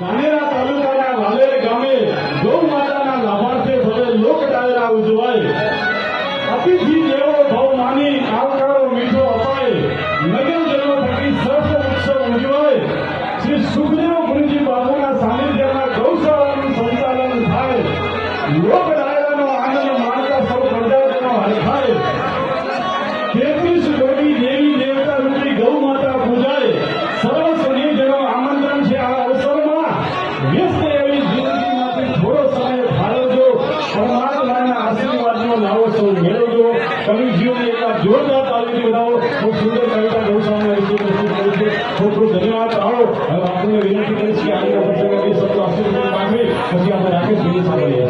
ધાનેરા તાલુકાના વાલેર ગામે ગૌ માતાના લાભાર્થે ભલે લોક ડાયરા ઉજવાય, અતિથિ દેવો ભવ માની આવકારો મીઠો અપાય નગરજનો થકી સરસ ઉત્સવ ઉજવાય. શ્રી સુખદેવ ગુરુજી બાપુના સાનિધ્યમાં ગૌશાળાનું સંચાલન થાય. લોક આવો સૌ મેળવજો કવિજીઓને એટલા જોરદાર તાલીમ બનાવો. હું સુંદર કવિતા બહુ સામે ખૂબ ખૂબ ધન્યવાદ. આવો, હવે આપણને વિનંતી કરીશ કે આગળ પ્રસંગ બે શબ્દો આશીર્વાદ માંગવી પછી આપણે રાકેશભાઈ સાંભળીએ